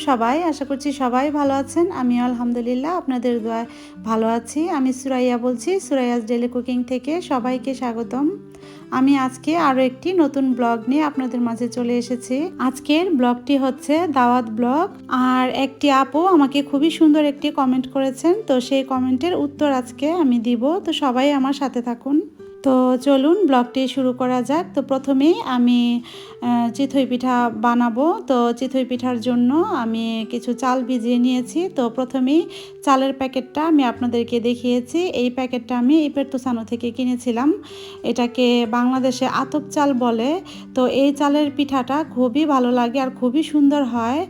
সবাই, আশা করছি সবাই ভালো আছেন। আমি আলহামদুলিল্লাহ, আপনাদের দোয়ায় ভালো আছি। আমি সুরাইয়া বলছি, সুরাইয়াস ডেলি কুকিং থেকে সবাইকে স্বাগতম। আমি আজকে আরও একটি নতুন ব্লগ নিয়ে আপনাদের মাঝে চলে এসেছি। আজকের ব্লগটি হচ্ছে দাওয়াত ব্লগ। আর একটি আপু আমাকে খুবই সুন্দর একটি কমেন্ট করেছেন। তো সেই কমেন্টের উত্তর আজকে আমি দিব। তো সবাই আমার সাথে থাকুন। তো চলুন ব্লগটি শুরু করা যাক। তো প্রথমেই আমি চিতই পিঠা বানাবো। তো চিথই পিঠার জন্য আমি কিছু চাল ভিজিয়ে নিয়েছি। তো প্রথমেই চালের প্যাকেটটা আমি আপনাদেরকে দেখিয়েছি। এই প্যাকেটটা আমি ইপের তুসানো থেকে কিনেছিলাম। এটাকে বাংলাদেশে আতপ চাল বলে। তো এই চালের পিঠাটা খুবই ভালো লাগে আর খুবই সুন্দর হয়।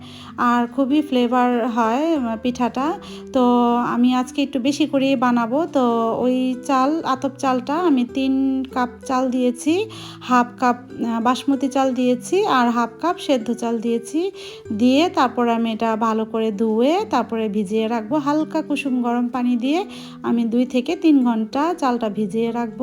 আর খুবই ফ্লেভার হয় পিঠাটা। তো আমি আজকে একটু বেশি করেই বানাবো। তো ওই চাল, আতপ চালটা আমি তিন কাপ চাল দিয়েছি, হাফ কাপ বাসমতি চাল দিয়েছি আর হাফ কাপ সেদ্ধ চাল দিয়েছি। দিয়ে তারপর আমি এটা ভালো করে ধুয়ে তারপরে ভিজিয়ে রাখব। হালকা কুসুম গরম পানি দিয়ে আমি দুই থেকে তিন ঘণ্টা চালটা ভিজিয়ে রাখব।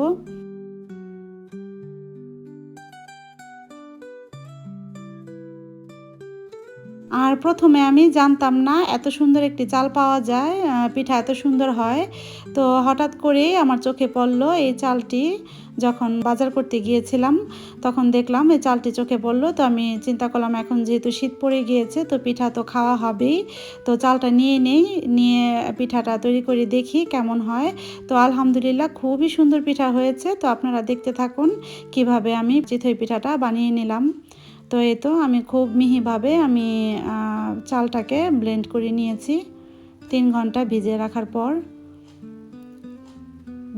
আর প্রথমে আমি জানতাম না এত সুন্দর একটি চাল পাওয়া যায় পিঠা এত সুন্দর হয়। তো হঠাৎ করেই আমার চোখে পড়ল এই চালটি। যখন বাজার করতে গিয়েছিলাম, তখন দেখলাম এই চালটি চোখে পড়ল। তো আমি চিন্তা করলাম, এখন যেহেতু শীত পড়ে গিয়েছে, তো পিঠা তো খাওয়া হবেই। তো চালটা নিয়ে নেই, নিয়ে পিঠাটা তৈরি করে দেখি কেমন হয়। তো আলহামদুলিল্লাহ খুবই সুন্দর পিঠা হয়েছে। তো আপনারা দেখতে থাকুন কীভাবে আমি চিথই পিঠাটা বানিয়ে নিলাম। তো এই তো আমি খুব মিহিভাবে আমি চালটাকে ব্লেন্ড করে নিয়েছি। তিন ঘণ্টা ভিজিয়ে রাখার পর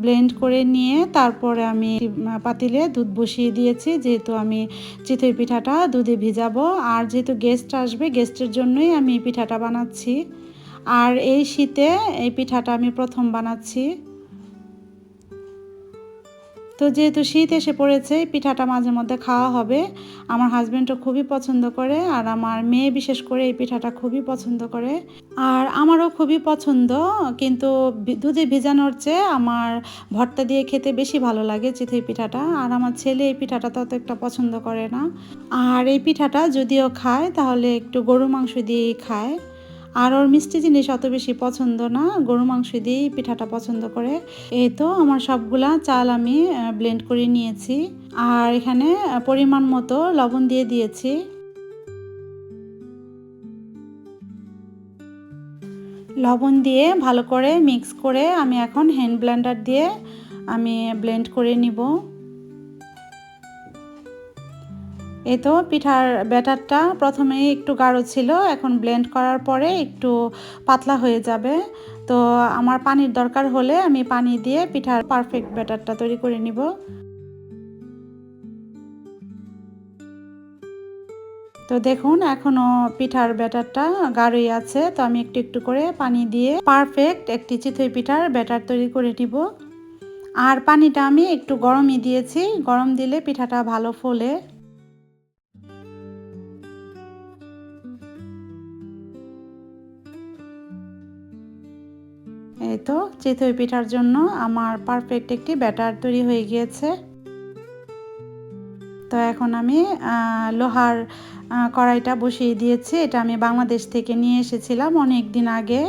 ব্লেন্ড করে নিয়ে তারপরে আমি পাতিলে দুধ বসিয়ে দিয়েছি। যেহেতু আমি চিতই পিঠাটা দুধে ভিজাবো, আর যেহেতু গেস্ট আসবে গেস্টের জন্যই আমি পিঠাটা বানাচ্ছি। আর এই শীতে এই পিঠাটা আমি প্রথম বানাচ্ছি। তো যেহেতু শীত এসে পড়েছে, পিঠাটা মাঝে মধ্যে খাওয়া হবে। আমার হাজব্যান্ডও খুবই পছন্দ করে আর আমার মেয়ে বিশেষ করে এই পিঠাটা খুবই পছন্দ করে। আর আমারও খুবই পছন্দ, কিন্তু দুধে ভিজানোর চেয়ে আমার ভর্তা দিয়ে খেতে বেশি ভালো লাগে চিথই পিঠাটা। আর আমার ছেলে এই পিঠাটা তত একটা পছন্দ করে না। আর এই পিঠাটা যদিও খায়, তাহলে একটু গরু মাংস দিয়েই খায়। আর ওর মিষ্টি জিনিস অত বেশি পছন্দ না, গরু মাংস দিয়েই পিঠাটা পছন্দ করে। এই তো আমার সবগুলা চাল আমি ব্লেন্ড করে নিয়েছি। আর এখানে পরিমাণ মতো লবণ দিয়ে দিয়েছি। লবণ দিয়ে ভালো করে মিক্স করে আমি এখন হ্যান্ড ব্লেন্ডার দিয়ে আমি ব্লেন্ড করে নিব। এই তো পিঠার ব্যাটারটা প্রথমে একটু গাঢ় ছিল, এখন ব্লেন্ড করার পরে একটু পাতলা হয়ে যাবে। তো আমার পানির দরকার হলে আমি পানি দিয়ে পিঠার পারফেক্ট ব্যাটারটা তৈরি করে নিব। তো দেখুন, এখনও পিঠার ব্যাটারটা গাঢ়ই আছে, তো আমি একটু একটু করে পানি দিয়ে পারফেক্ট একটি চিতই পিঠার ব্যাটার তৈরি করে নিব। আর পানিটা আমি একটু গরমই দিয়েছি, গরম দিলে পিঠাটা ভালো ফোলে। এই তো, চিতই পিঠার জন্য আমার পারফেক্ট একটি ব্যাটার তৈরি হয়ে গিয়েছে। তো এখন আমি লোহার কড়াইটা বসিয়ে দিয়েছি। এটা আমি বাংলাদেশ থেকে নিয়ে এসেছিলাম অনেক দিন আগে।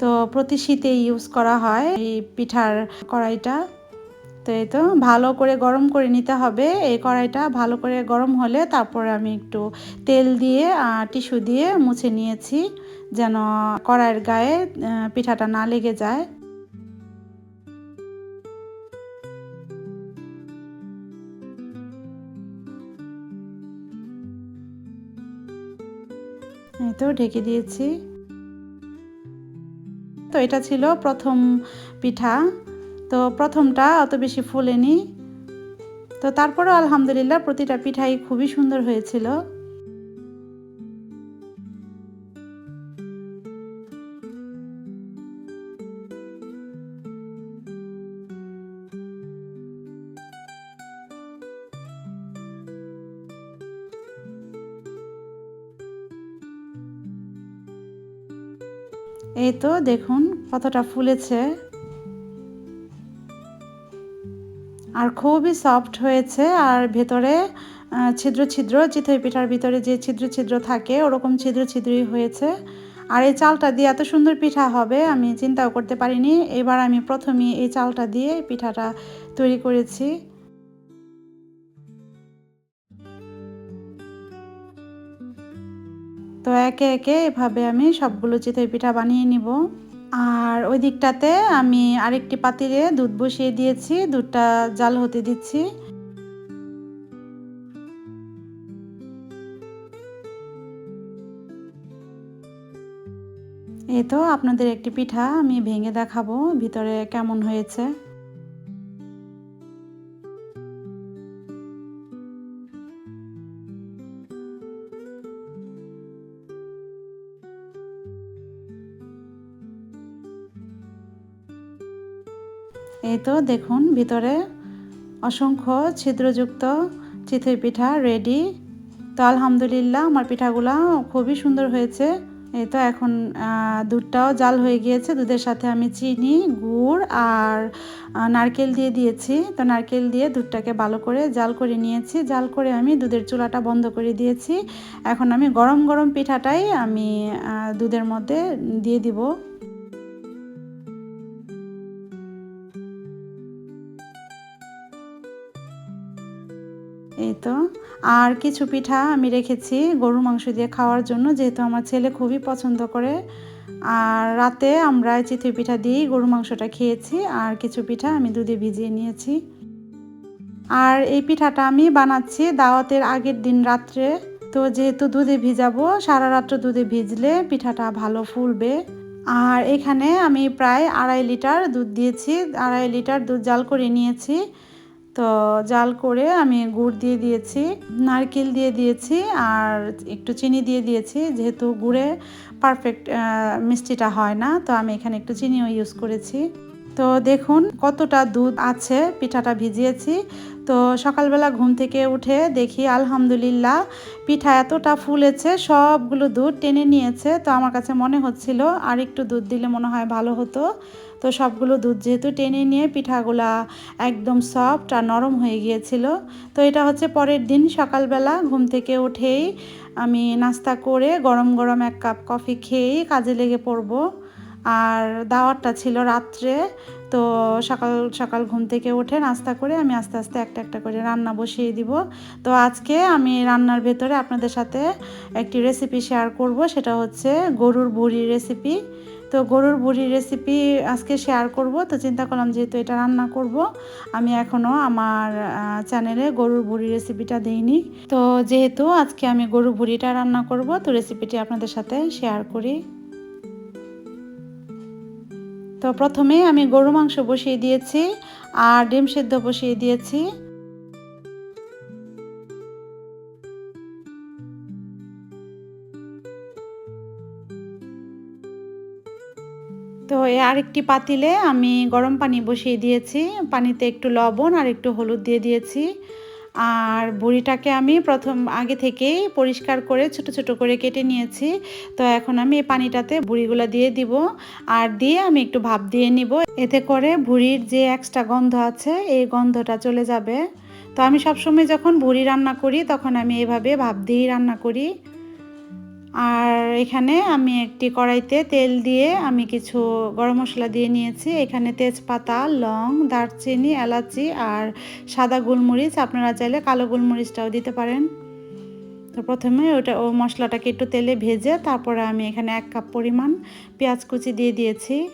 তো প্রতি শীতে ইউজ করা হয় এই পিঠার কড়াইটা। তো এই তো, ভালো করে গরম করে নিতে হবে। এই কড়াইটা ভালো করে গরম হলে তারপরে আমি একটু তেল দিয়ে টিস্যু দিয়ে মুছে নিয়েছি, যেন কড়াইয়ের গায়ে পিঠাটা না লেগে যায়। এই তো, ঢেকে দিয়েছি। তো এটা ছিল প্রথম পিঠা। তো প্রথমটা অত বেশি ফুলেনি। তো তারপরেও আলহামদুলিল্লাহ প্রতিটা পিঠাই খুবই সুন্দর হয়েছিল। এই তো দেখুন কতটা ফুলেছে। আর খুবই সফট হয়েছে আর ভেতরে ছিদ্র ছিদ্র, চিতই পিঠার ভিতরে যে ছিদ্র ছিদ্র থাকে ওরকম ছিদ্র ছিদ্রই হয়েছে। আর এই চালটা দিয়ে এত সুন্দর পিঠা হবে, আমি চিন্তাও করতে পারিনি। এবার আমি প্রথমে এই চালটা দিয়ে পিঠাটা তৈরি করেছি। তো একে একে এভাবে আমি সবগুলো চিতই পিঠা বানিয়ে নিব। আর ওই দিকটাতে আমি আরেকটি পাতিরে দুধ বসিয়ে দিয়েছি, দুধটা জাল হতে দিচ্ছি। এই তো আপনাদের একটি পিঠা আমি ভেঙে দেখাবো, ভিতরে কেমন হয়েছে। এই তো দেখুন, ভিতরে অসংখ্য ছিদ্রযুক্ত চিতই পিঠা রেডি তো আলহামদুলিল্লাহ, আমার পিঠাগুলা খুবই সুন্দর হয়েছে। এই তো এখন দুধটাও জাল হয়ে গিয়েছে। দুধের সাথে আমি চিনি, গুড় আর নারকেল দিয়ে দিয়েছি। তো নারকেল দিয়ে দুধটাকে ভালো করে জাল করে নিয়েছি। জাল করে আমি দুধের চুলাটা বন্ধ করে দিয়েছি। এখন আমি গরম গরম পিঠাটাই আমি দুধের মধ্যে দিয়ে দিব। এই তো আর কিছু পিঠা আমি রেখেছি গরুর মাংস দিয়ে খাওয়ার জন্য, যেহেতু আমার ছেলে খুবই পছন্দ করে। আর রাতে আমরা চিতই পিঠা দিয়েই গরুর মাংসটা খেয়েছি, আর কিছু পিঠা আমি দুধে ভিজিয়ে নিয়েছি। আর এই পিঠাটা আমি বানাচ্ছি দাওয়াতের আগের দিন রাত্রে। তো যেহেতু দুধে ভিজাবো, সারা রাত্র দুধে ভিজলে পিঠাটা ভালো ফুলবে। আর এখানে আমি প্রায় আড়াই লিটার দুধ দিয়েছি, আড়াই লিটার দুধ জাল করে নিয়েছি। তো জাল করে আমি গুড় দিয়ে দিয়েছি, নারকেল দিয়ে দিয়েছি আর একটু চিনি দিয়ে দিয়েছি। যেহেতু গুড়ে পারফেক্ট মিষ্টিটা হয় না, তো আমি এখানে একটু চিনিও ইউজ করেছি। তো দেখুন কতটা দুধ আছে, পিঠাটা ভিজিয়েছি। তো সকালবেলা ঘুম থেকে উঠে দেখি আলহামদুলিল্লাহ পিঠা এতটা ফুলেছে, সবগুলো দুধ টেনে নিয়েছে। তো আমার কাছে মনে হচ্ছিল আর একটু দুধ দিলে মনে হয় ভালো হতো। তো সবগুলো দুধ যেহেতু টেনে নিয়ে পিঠাগুলা একদম সফট আর নরম হয়ে গিয়েছিল, তো এটা হচ্ছে পরের দিন সকালবেলা ঘুম থেকে উঠেই আমি নাস্তা করে গরম গরম এক কাপ কফি খেয়েই কাজে লেগে পড়ব। আর দাওয়াতটা ছিল রাত্রে, তো সকাল সকাল ঘুম থেকে উঠে নাস্তা করে আমি আস্তে আস্তে একটা একটা করে রান্না বসিয়ে দিব। তো আজকে আমি রান্নার ভেতরে আপনাদের সাথে একটি রেসিপি শেয়ার করব, সেটা হচ্ছে গরুর বুড়ি রেসিপি তো গরুর বুড়ির রেসিপি আজকে শেয়ার করব। তো চিন্তা করলাম যেহেতু এটা রান্না করব, আমি এখনও আমার চ্যানেলে গরুর বুড়ি রেসিপিটা দেইনি। তো যেহেতু আজকে আমি গরুর বুড়িটা রান্না করব, তো রেসিপিটি আপনাদের সাথে শেয়ার করি। তো প্রথমে আমি গরু মাংস বসিয়ে দিয়েছি, আর ডিম সেদ্ধ বসিয়ে দিয়েছি। তো আরেকটি পাতিলে আমি গরম পানি বসিয়ে দিয়েছি। পানিতে একটু লবণ আর একটু হলুদ দিয়ে দিয়েছি। আর বড়িটাকে আমি প্রথম আগে থেকেই পরিষ্কার করে ছোট ছোট করে কেটে নিয়েছি। তো এখন আমি এই পানিটাতে বুড়িগুলো দিয়ে দিব। আর দিয়ে আমি একটু ভাপ দিয়ে নিব। এতে করে ভুড়ির যে এক্সট্রা গন্ধ আছে, এই গন্ধটা চলে যাবে। তো আমি সবসময় যখন ভুড়ি রান্না করি, তখন আমি এভাবে ভাপ দিয়েই রান্না করি। আর এখানে আমি একটি কড়াইতে তেল দিয়ে আমি কিছু গরম মশলা দিয়ে নিয়েছি। এখানে তেজপাতা, লং, দারচিনি, এলাচি আর সাদা গোলমরিচ। আপনারা চাইলে কালো গোলমরিচটাও দিতে পারেন। তো প্রথমে ওটা, ও মশলাটাকে একটু তেলে ভেজে তারপরে আমি এখানে এক কাপ পরিমাণ পেঁয়াজ কুচি দিয়ে দিয়েছি।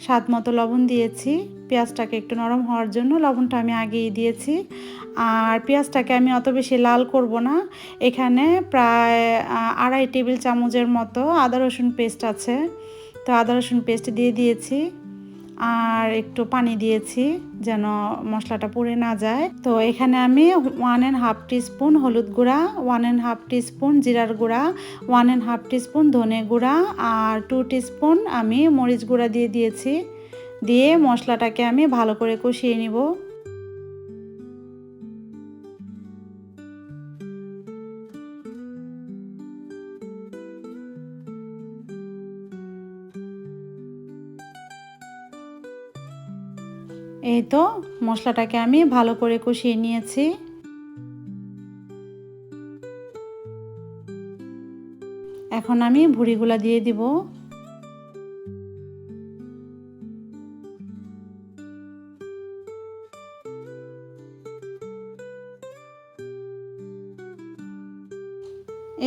স্বাদ মতো লবণ দিয়েছি। পেঁয়াজটাকে একটু নরম হওয়ার জন্য লবণটা আমি আগেই দিয়েছি। আর পেঁয়াজটাকে আমি অত বেশি লাল করব না। এখানে প্রায় আড়াই টেবিল চামচের মতো আদা রসুন পেস্ট আছে। তো আদা রসুন পেস্ট দিয়ে দিয়েছি। আর একটু পানি দিয়েছি যেন মশলাটা পুড়ে না যায়। তো এখানে আমি ওয়ান অ্যান্ড হাফ স্পুন হলুদ গুঁড়া ওয়ান অ্যান্ড হাফ স্পুন জিরার গুঁড়া ওয়ান অ্যান্ড হাফ স্পুন ধনে গুঁড়া, আর টু স্পুন আমি মরিচ গুঁড়া দিয়ে দিয়েছি। দিয়ে মশলাটাকে আমি ভালো করে কষিয়ে নিব। এই তো মশলাটাকে আমি ভালো করে কষিয়ে নিয়েছি। এখন আমি ভুড়িগুলা দিয়ে দিব।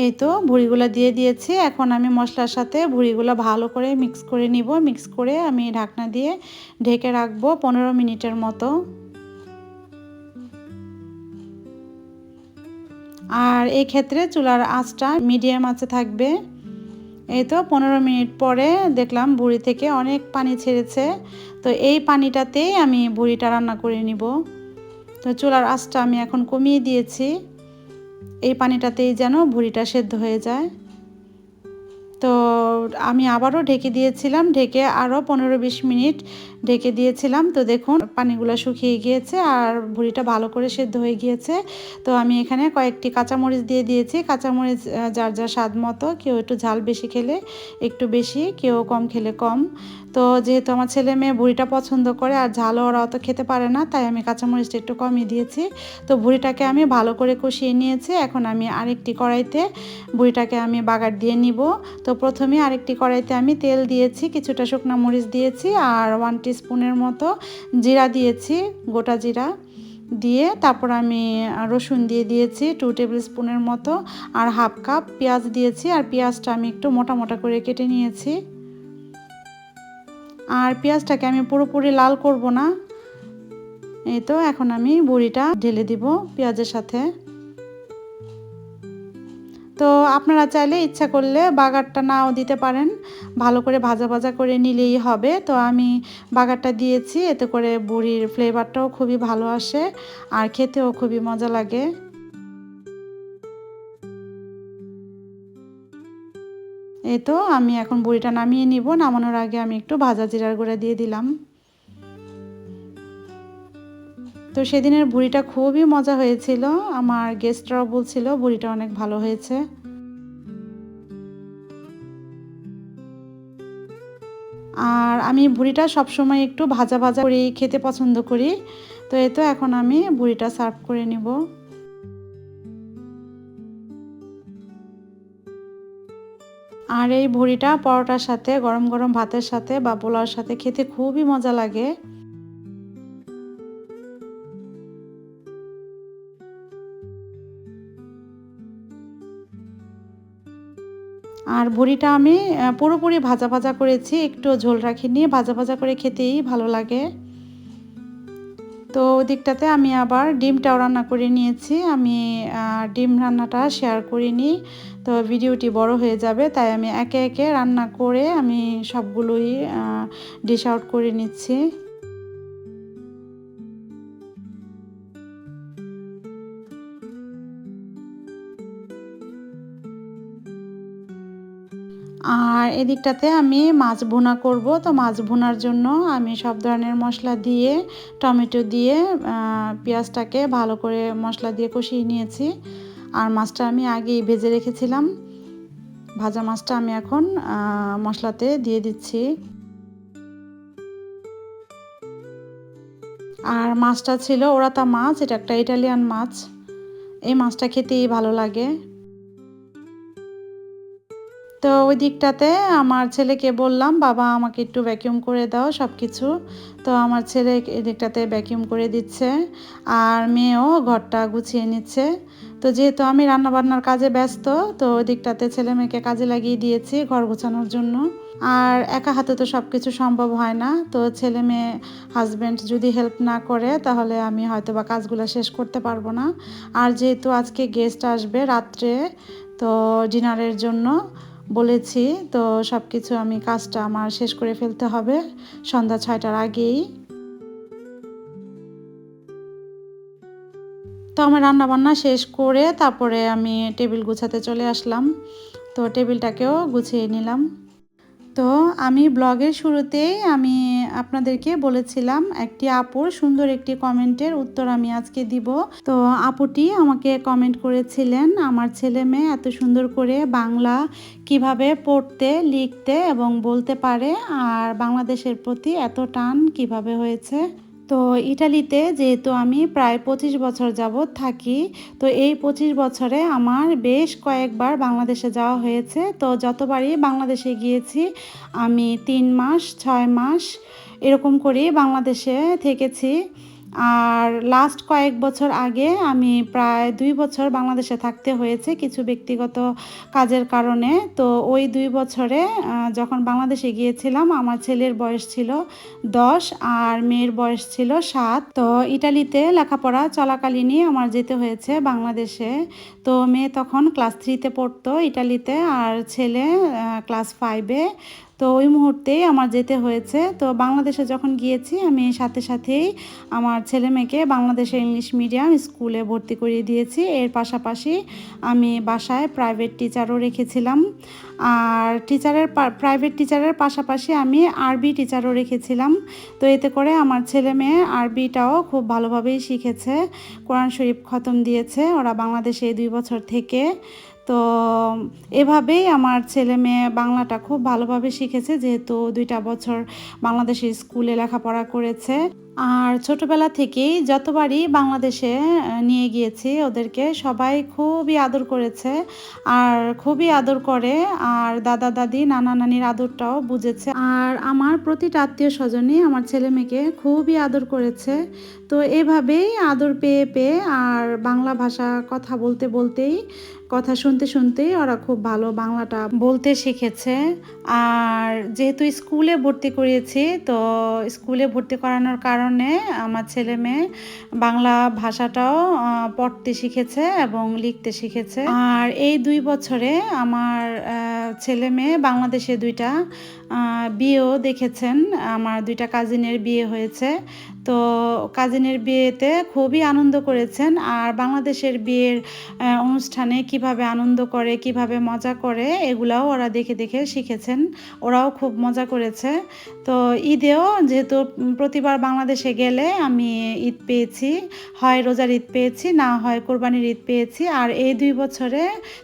এই তো ভুড়িগুলো দিয়ে দিয়েছি। এখন আমি মশলার সাথে ভুড়িগুলো ভালো করে মিক্স করে নিব। মিক্স করে আমি ঢাকনা দিয়ে ঢেকে রাখব পনেরো মিনিটের মতো। আর এই ক্ষেত্রে চুলার আঁচটা মিডিয়াম আঁচে থাকবে। এই তো পনেরো মিনিট পরে দেখলাম বুড়ি থেকে অনেক পানি ছেড়েছে। তো এই পানিটাতেই আমি বুড়িটা রান্না করে নিব। তো চুলার আঁচটা আমি এখন কমিয়ে দিয়েছি। এই পানিটাতেই যেন ভুড়িটা সেদ্ধ হয়ে যায়। তো আমি আবারও ঢেকে দিয়েছিলাম, ঢেকে আরও পনেরো বিশ মিনিট ঢেকে দিয়েছিলাম। তো দেখুন, পানিগুলো শুকিয়ে গিয়েছে আর ভুড়িটা ভালো করে সেদ্ধ হয়ে গিয়েছে। তো আমি এখানে কয়েকটি কাঁচামরিচ দিয়ে দিয়েছি। কাঁচামরিচ যার যার স্বাদ মতো, কেউ একটু ঝাল বেশি খেলে, একটু বেশি, কেউ কম খেলে কম। তো যেহেতু আমার ছেলে মেয়ে ভুড়িটা পছন্দ করে আর ঝালও ওরা অত খেতে পারে না, তাই আমি কাঁচামরিচটা একটু কমিয়ে দিয়েছি। তো ভুড়িটাকে আমি ভালো করে কষিয়ে নিয়েছি, এখন আমি আরেকটি কড়াইতে ভুড়িটাকে আমি বাগার দিয়ে নিব। তো প্রথমে আরেকটি কড়াইতে আমি তেল দিয়েছি, কিছুটা শুকনো মরিচ দিয়েছি আর ওয়ান স্পুনের মতো জিরা দিয়েছি, গোটা জিরা দিয়ে। তারপর আমি রসুন দিয়ে দিয়েছি টু টেবিল স্পুনের মতো আর হাফ কাপ পেঁয়াজ দিয়েছি। আর পেঁয়াজটা আমি একটু মোটা মোটা করে কেটে নিয়েছি। আর পেঁয়াজটাকে আমি পুরোপুরি লাল করব না। এই তো, এখন আমি বড়িটা ঢেলে দিব পেঁয়াজের সাথে। তো আপনারা চাইলে ইচ্ছা করলে বাগারটা নাও দিতে পারেন। ভালো করে ভাজা ভাজা করে নিলেই হবে। তো আমি বাগারটা দিয়েছি, এতে করে বুড়ির ফ্লেভারটাও খুবই ভালো আসে, আর খেতেও খুবই মজা লাগে। এই তো, আমি এখন বুড়িটা নামিয়ে নিব। নামানোর আগে আমি একটু ভাজা জিরার গুঁড়া দিয়ে দিলাম। তো সেদিনের বুড়িটা খুবই মজা হয়েছিল। আমার গেস্টরাও বলছিল বুড়িটা অনেক ভালো হয়েছে। আর আমি বুড়িটা সবসময় একটু ভাজা ভাজা করে খেতে পছন্দ করি। তো এই তো, এখন আমি বুড়িটা সার্ভ করে নিব। আর এই ভুড়িটা পরোটার সাথে, গরম গরম ভাতের সাথে বা পোলাওর সাথে খেতে খুবই মজা লাগে। আর বড়িটা আমি পুরোপুরি ভাজা ভাজা করেছি, একটু ঝোল রাখিনি, ভাজা ভাজা করে খেতেই ভালো লাগে। তো ওই দিকটাতে আমি আবার ডিমটাও রান্না করে নিয়েছি। আমি ডিম রান্নাটা শেয়ার করিনি, তো ভিডিওটি বড় হয়ে যাবে, তাই আমি একে একে রান্না করে আমি সবগুলোই ডিশ আউট করে নিচ্ছি। আর এদিকটাতে আমি মাছ ভুনা করব। তো মাছ ভুনার জন্য আমি সব ধরনের মশলা দিয়ে, টমেটো দিয়ে পেঁয়াজটাকে ভালো করে মশলা দিয়ে কষিয়ে নিয়েছি। আর মাছটা আমি আগেই ভেজে রেখেছিলাম। ভাজা মাছটা আমি এখন মশলাতে দিয়ে দিচ্ছি। আর মাছটা ছিল ওরাতা মাছ, এটা একটা ইটালিয়ান মাছ। এই মাছটা খেতেই ভালো লাগে। তো ওই দিকটাতে আমার ছেলেকে বললাম, বাবা, আমাকে একটু ভ্যাকিউম করে দাও সব কিছু তো আমার ছেলে এদিকটাতে ভ্যাকিউম করে দিচ্ছে আর মেয়েও ঘরটা গুছিয়ে নিচ্ছে। তো যেহেতু আমি রান্নাবান্নার কাজে ব্যস্ত, তো ওই দিকটাতে ছেলে মেয়েকে কাজে লাগিয়ে দিয়েছি ঘর গোছানোর জন্য। আর একা হাতে তো সব কিছু সম্ভব হয় না। তো ছেলে মেয়ে হাজব্যান্ড যদি হেল্প না করে, তাহলে আমি হয়তো বা কাজগুলো শেষ করতে পারব না। আর যেহেতু আজকে গেস্ট আসবে রাত্রে, তো ডিনারের জন্য বলেছি, তো সব কিছু আমি কাজটা আমার শেষ করে ফেলতে হবে। সন্ধ্যা ছয়টার আগেই। তো আমার রান্নাবান্না শেষ করে তারপরে আমি টেবিল গুছাতে চলে আসলাম। তো টেবিলটাকেও গুছিয়ে নিলাম। তো আমি ব্লগের শুরুতেই আমি আপনাদেরকে বলেছিলাম, একটি আপুর সুন্দর একটি কমেন্টের উত্তর আমি আজকে দিব। তো আপুটি আমাকে কমেন্ট করেছিলেন, আমার ছেলে মেয়ে এত সুন্দর করে বাংলা কীভাবে পড়তে, লিখতে এবং বলতে পারে, আর বাংলাদেশের প্রতি এত টান কীভাবে হয়েছে? তো ইটালিতে যেহেতু আমি প্রায় পঁচিশ বছর যাবৎ থাকি, তো এই পঁচিশ বছরে আমার বেশ কয়েকবার বাংলাদেশে যাওয়া হয়েছে। তো যতবারই বাংলাদেশে গিয়েছি, আমি তিন মাস, ছয় মাস এরকম করে বাংলাদেশে থেকেছি। আর লাস্ট কয়েক বছর আগে আমি প্রায় দুই বছর বাংলাদেশে থাকতে হয়েছে কিছু ব্যক্তিগত কাজের কারণে। তো ওই দুই বছরে যখন বাংলাদেশে গিয়েছিলাম, আমার ছেলের বয়স ছিল দশ আর মেয়ের বয়স ছিল সাত। তো ইটালিতে লেখাপড়া চলাকালীনই আমার যেতে হয়েছে বাংলাদেশে। তো মেয়ে তখন ক্লাস থ্রিতে পড়তো ইটালিতে আর ছেলে ক্লাস ফাইভে তো ওই মুহূর্তেই আমার যেতে হয়েছে। তো বাংলাদেশে যখন গিয়েছি, আমি সাথে সাথেই আমার ছেলে মেয়েকে বাংলাদেশে ইংলিশ মিডিয়াম স্কুলে ভর্তি করিয়ে দিয়েছি। এর পাশাপাশি আমি বাসায় প্রাইভেট টিচারও রেখেছিলাম। আর টিচারের প্রাইভেট টিচারের পাশাপাশি আমি আরবি টিচারও রেখেছিলাম। তো এতে করে আমার ছেলে মেয়ে আরবিটাও খুব ভালোভাবেই শিখেছে। কোরআন শরীফ খতম দিয়েছে। ওরা বাংলাদেশে এই দুই বছর থেকে তো এভাবেই আমার ছেলে মেয়ে বাংলাটা খুব ভালোভাবে শিখেছে, যেহেতু দুইটা বছর বাংলাদেশের স্কুলে লেখাপড়া করেছে। আর ছোটবেলা থেকেই যতবারই বাংলাদেশে নিয়ে গিয়েছি ওদেরকে সবাই খুবই আদর করেছে আর খুবই আদর করে আর দাদা, দাদি, নানা নানির আদরটাও বুঝেছে। আর আমার প্রতিটা আত্মীয় স্বজনই আমার ছেলে মেয়েকে খুবই আদর করেছে। তো এভাবেই আদর পেয়ে পেয়ে আর বাংলা ভাষা কথা বলতে বলতেই, কথা শুনতে শুনতেই ওরা খুব ভালো বাংলাটা বলতে শিখেছে। আর যেহেতু স্কুলে ভর্তি করিয়েছি, তো স্কুলে ভর্তি করানোর কারণে আমার ছেলে মেয়ে বাংলা ভাষাটাও পড়তে শিখেছে এবং লিখতে শিখেছে। আর এই দুই বছরে আমার ছেলে মেয়ে বাংলাদেশে দুইটা বিয়েও দেখেছেন। আমার দুইটা কাজিনের বিয়ে হয়েছে। তো কাজিনের বিয়েতে খুবই আনন্দ করেছেন। আর বাংলাদেশের বিয়ের অনুষ্ঠানে কীভাবে আনন্দ করে, কীভাবে মজা করে, এগুলাও ওরা দেখে দেখে শিখেছেন। ওরাও খুব মজা করেছে। তো ঈদেও যেহেতু প্রতিবার বাংলাদেশে গেলে আমি ঈদ পেয়েছি, হয় রোজার ঈদ পেয়েছি, না হয় কোরবানির ঈদ পেয়েছি, আর এই দুই বছরে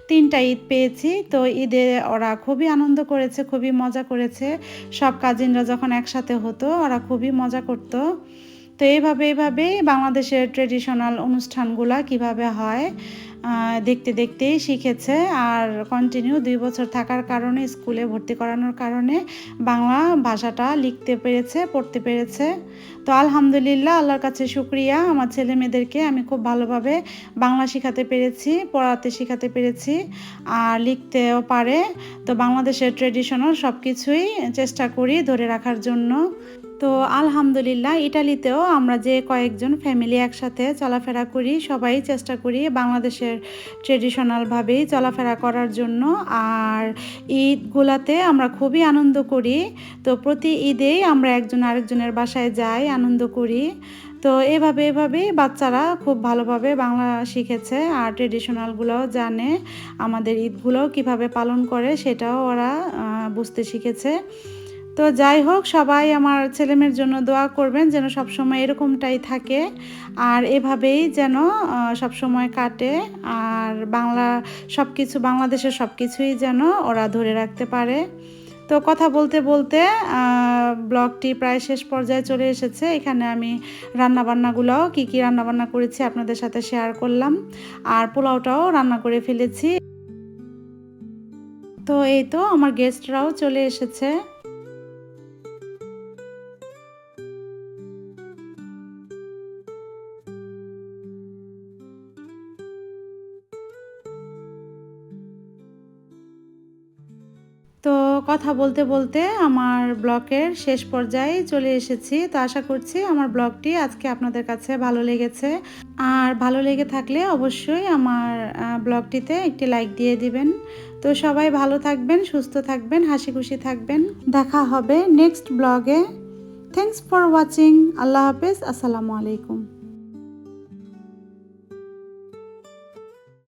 তিনটা ঈদ পেয়েছি। তো ঈদে ওরা খুবই আনন্দ করেছে, খুবই মজা করেছে। সব কাজিনরা যখন একসাথে হতো, ওরা খুবই মজা করতো। তো এইভাবে এইভাবেই বাংলাদেশের ট্রেডিশনাল অনুষ্ঠানগুলা কীভাবে হয় দেখতে দেখতেই শিখেছে। আর কন্টিনিউ দুই বছর থাকার কারণে, স্কুলে ভর্তি করানোর কারণে বাংলা ভাষাটা লিখতে পেরেছে, পড়তে পেরেছে। তো আলহামদুলিল্লাহ, আল্লাহর কাছে শুক্রিয়া। আমার ছেলে মেয়েদেরকে আমি খুব ভালোভাবে বাংলা শেখাতে পেরেছি, পড়াতে শেখাতে পেরেছি, আর লিখতেও পারে। তো বাংলাদেশের ট্রেডিশনাল সব কিছুই চেষ্টা করি ধরে রাখার জন্য। তো আলহামদুলিল্লাহ, ইটালিতেও আমরা যে কয়েকজন ফ্যামিলি একসাথে চলাফেরা করি, সবাই চেষ্টা করি বাংলাদেশের ট্রেডিশনালভাবেই চলাফেরা করার জন্য। আর ঈদগুলাতে আমরা খুবই আনন্দ করি। তো প্রতি ঈদেই আমরা একজন আরেকজনের বাসায় যাই, আনন্দ করি। তো এভাবে এভাবেই বাচ্চারা খুব ভালোভাবে বাংলা শিখেছে আর ট্রেডিশনালগুলোও জানে আমাদের ঈদগুলোও কীভাবে পালন করে সেটাও ওরা বুঝতে শিখেছে। তো যাই হোক, সবাই আমার ছেলেমেয়ের জন্য দোয়া করবেন যেন সবসময় এরকমটাই থাকে। আর এভাবেই যেন সবসময় কাটে। আর বাংলা সব কিছু বাংলাদেশের সব কিছুই যেন ওরা ধরে রাখতে পারে। তো কথা বলতে বলতে ব্লগটি প্রায় শেষ পর্যায়ে চলে এসেছে। এখানে আমি রান্নাবান্নাগুলোও কী কী রান্নাবান্না করেছি আপনাদের সাথে শেয়ার করলাম। আর পোলাওটাও রান্না করে ফেলেছি। তো এই তো, আমার গেস্টরাও চলে এসেছে। কথা বলতে বলতে আমার ব্লগের শেষ পর্যায়ে চলে এসেছি। তো আশা করছি আমার ব্লগটি আজকে আপনাদের কাছে ভালো লেগেছে। আর ভালো লেগে থাকলে অবশ্যই আমার ব্লগটিতে একটি লাইক দিয়ে দিবেন। তো সবাই ভালো থাকবেন, সুস্থ থাকবেন হাসি খুশি থাকবেন। দেখা হবে নেক্সট ব্লগে। থ্যাংকস ফর ওয়াচিং আল্লাহ হাফেজ। আসসালামু আলাইকুম।